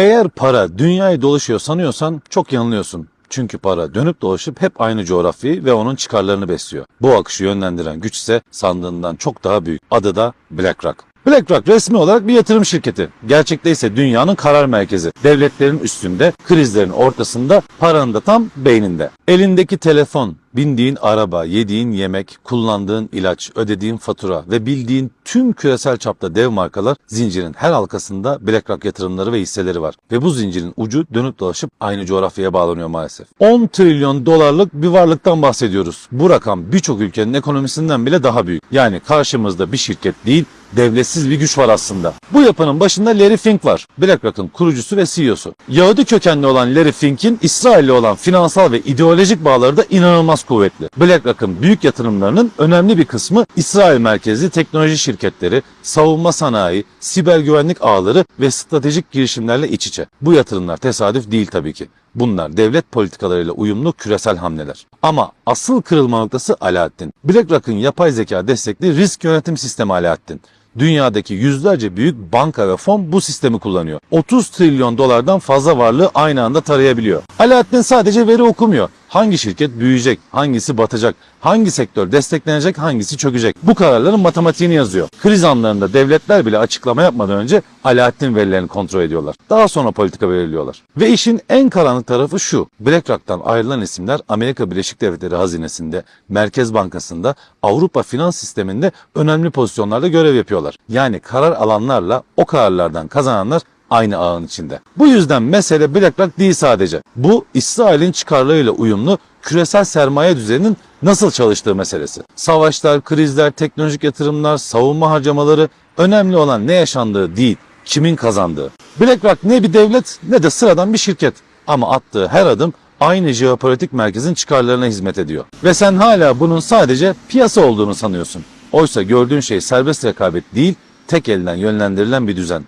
Eğer para dünyayı dolaşıyor sanıyorsan çok yanılıyorsun. Çünkü para dönüp dolaşıp hep aynı coğrafyayı ve onun çıkarlarını besliyor. Bu akışı yönlendiren güç ise sandığından çok daha büyük. Adı da BlackRock. BlackRock resmi olarak bir yatırım şirketi. Gerçekte ise dünyanın karar merkezi. Devletlerin üstünde, krizlerin ortasında, paranın da tam beyninde. Elindeki telefon, bindiğin araba, yediğin yemek, kullandığın ilaç, ödediğin fatura ve bildiğin tüm küresel çapta dev markalar zincirin her halkasında BlackRock yatırımları ve hisseleri var. Ve bu zincirin ucu dönüp dolaşıp aynı coğrafyaya bağlanıyor maalesef. 10 trilyon dolarlık bir varlıktan bahsediyoruz. Bu rakam birçok ülkenin ekonomisinden bile daha büyük. Yani karşımızda bir şirket değil, devletsiz bir güç var aslında. Bu yapının başında Larry Fink var. BlackRock'ın kurucusu ve CEO'su. Yahudi kökenli olan Larry Fink'in İsrail'le olan finansal ve ideolojik bağları da inanılmaz kuvvetli. BlackRock'ın büyük yatırımlarının önemli bir kısmı İsrail merkezli teknoloji şirketleri, savunma sanayi, siber güvenlik ağları ve stratejik girişimlerle iç içe. Bu yatırımlar tesadüf değil tabii ki. Bunlar devlet politikalarıyla uyumlu küresel hamleler. Ama asıl kırılma noktası Alaaddin. BlackRock'ın yapay zeka destekli risk yönetim sistemi Alaaddin. Dünyadaki yüzlerce büyük banka ve fon bu sistemi kullanıyor. 30 trilyon dolardan fazla varlığı aynı anda tarayabiliyor. Alaaddin sadece veri okumuyor. Hangi şirket büyüyecek, hangisi batacak, hangi sektör desteklenecek, hangisi çökecek. Bu kararların matematiğini yazıyor. Kriz anlarında devletler bile açıklama yapmadan önce Alaaddin verilerini kontrol ediyorlar. Daha sonra politika belirliyorlar. Ve işin en karanlık tarafı şu. BlackRock'tan ayrılan isimler Amerika Birleşik Devletleri hazinesinde, Merkez Bankası'nda, Avrupa finans sisteminde önemli pozisyonlarda görev yapıyorlar. Yani karar alanlarla o kararlardan kazananlar aynı ağın içinde. Bu yüzden mesele BlackRock değil sadece. Bu İsrail'in çıkarlarıyla uyumlu küresel sermaye düzeninin nasıl çalıştığı meselesi. Savaşlar, krizler, teknolojik yatırımlar, savunma harcamaları önemli olan ne yaşandığı değil, kimin kazandığı. BlackRock ne bir devlet ne de sıradan bir şirket. Ama attığı her adım aynı jeopolitik merkezin çıkarlarına hizmet ediyor. Ve sen hala bunun sadece piyasa olduğunu sanıyorsun. Oysa gördüğün şey serbest rekabet değil, tek elden yönlendirilen bir düzen.